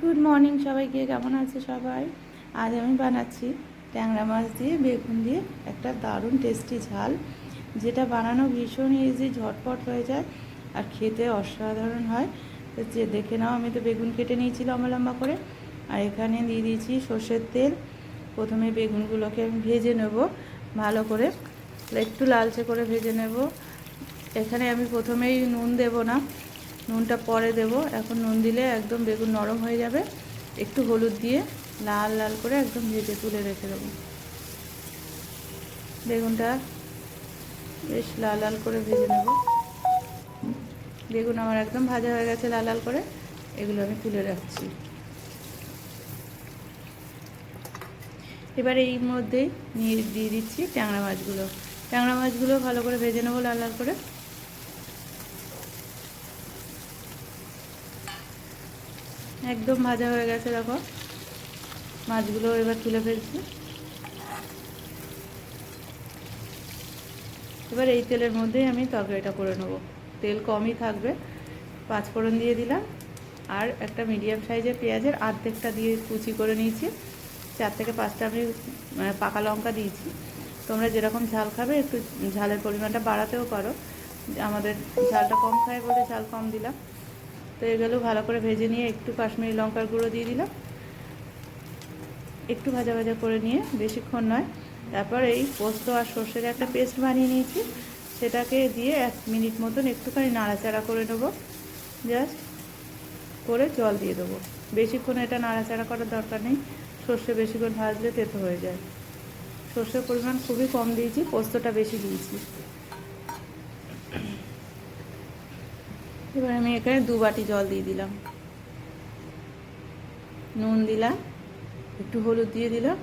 Good morning সবাইকে, কেমন আছে সবাই? আজ আমি বানাচ্ছি ট্যাংরা মাছ দিয়ে, বেগুন দিয়ে একটা দারুণ টেস্টি ঝাল। যেটা বানানো ভীষণ ইজি ঝটপট হয়ে যায় আর খেতে অসাধারণ হয়। তো যে দেখে নাও, আমি তো বেগুন কেটে নিয়েছি লম্বা লম্বা করে। আর এখানে দিয়ে দিয়েছি সর্ষের তেল। প্রথমে বেগুনগুলোকে আমি ভেজে নেব ভালো করে। একটু লালচে করে ভেজে নেব। এখানে আমি প্রথমেই নুন দেব না। নুনটা পরে দেব। এখন নুন দিলে একদম বেগুন নরম হয়ে যাবে। একটু হলুদ দিয়ে লাল লাল করে একদম ভেজে তুলে রেখে দেবো। বেগুনটা বেশ লাল লাল করে ভেজে নেব। বেগুন আমার একদম ভাজা হয়ে গেছে লাল লাল করে। এগুলো আমি তুলে রাখছি। এবার এই মধ্যেই নিয়ে দিয়ে দিচ্ছি ট্যাংরা মাছগুলো। ট্যাংরা মাছগুলো ভালো করে ভেজে নেব লাল লাল করে। একদম ভাজা হয়ে গেছে, দেখো। মাছগুলো এবার তুলে ফেলছি। এবার এই তেলের মধ্যেই আমি তরকারিটা করে নেব। তেল কমই থাকবে। পাঁচ ফোড়ন দিয়ে দিলাম। আর একটা মিডিয়াম সাইজের পেঁয়াজের আর্ধেকটা দিয়ে কুচি করে নিয়েছি। চার থেকে পাঁচটা আমি মানে পাকা লঙ্কা দিয়েছি। তোমরা যেরকম ঝাল খাবে, একটু ঝালের পরিমাণটা বাড়াতেও পারো। আমাদের ঝালটা কম খায় বলে ঝাল কম দিলাম। তো এগুলো ভালো করে ভেজে নিয়ে একটু কাশ্মীরি লঙ্কার গুঁড়ো দিয়ে দিলাম। একটু ভাজা ভাজা করে নিয়ে, বেশিক্ষণ নয়। তারপর এই পোস্ত আর সর্ষের একটা পেস্ট বানিয়ে নিয়েছি। সেটাকে দিয়ে এক মিনিট মতন একটুখানি নাড়াচাড়া করে নেব। জাস্ট করে জল দিয়ে দেবো। বেশিক্ষণ এটা নাড়াচাড়া করার দরকার নেই। সর্ষে বেশিক্ষণ ভাজলে তেতো হয়ে যায়। সর্ষের পরিমাণ খুবই কম দিয়েছি, পোস্তটা বেশি দিয়েছি। এবার আমি এখানে দু বাটি জল দিয়ে দিলাম। নুন দিলাম, একটু হলুদ দিয়ে দিলাম।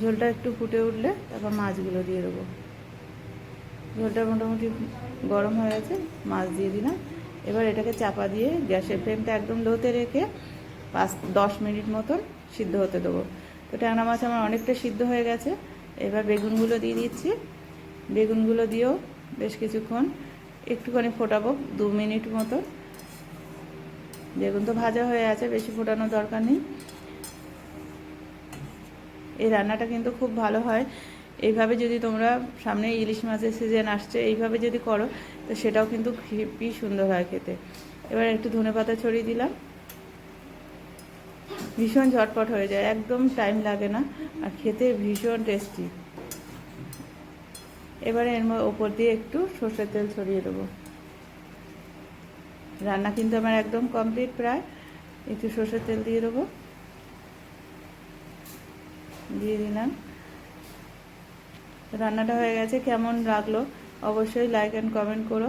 ঝোলটা একটু ফুটে উঠলে তারপর মাছগুলো দিয়ে দেবো। ঝোলটা মোটামুটি গরম হয়ে গেছে, মাছ দিয়ে দিলাম। এবার এটাকে চাপা দিয়ে গ্যাসের ফ্লেমটা একদম লোতে রেখে পাঁচ, দশ মিনিট মতন সিদ্ধ হতে দেবো। তো ট্যাংরা মাছ আমার অনেকটা সিদ্ধ হয়ে গেছে। এবার বেগুনগুলো দিয়ে দিচ্ছি। বেগুনগুলো দিয়েও বেশ কিছুক্ষণ একটুখানি ফোটাবো, দু মিনিট মতো। বেগুন তো ভাজা হয়ে আছে, বেশি ফোটানোর দরকার নেই। এই রান্নাটা কিন্তু খুব ভালো হয়। এইভাবে যদি তোমরা সামনে ইলিশ মাছের সিজন আসছে, এইভাবে যদি করো, তো সেটাও কিন্তু হেপি সুন্দর হয় খেতে। এবার একটু ধনে পাতা ছড়িয়ে দিলাম। ভীষণ ঝটপট হয়ে যায়, একদম টাইম লাগে না। আর খেতে ভীষণ টেস্টি এবারে এর ওপর দিয়ে একটু সর্ষের তেল ছড়িয়ে দেবো। রান্না কিন্তু আমার একদম কমপ্লিট প্রায়। একটু সর্ষের তেল দিয়ে দেবো। দিয়ে দিলাম। রান্নাটা হয়ে গেছে, কেমন লাগল অবশ্যই লাইক অ্যান্ড কমেন্ট করো।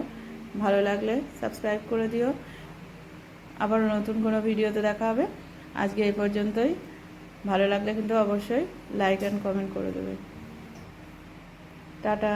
ভালো লাগলে সাবস্ক্রাইব করে দিও। আবার নতুন কোনো ভিডিওতে দেখা হবে। আজকে এই পর্যন্তই। ভালো লাগলে কিন্তু অবশ্যই লাইক অ্যান্ড কমেন্ট করে দেবে। টাটা।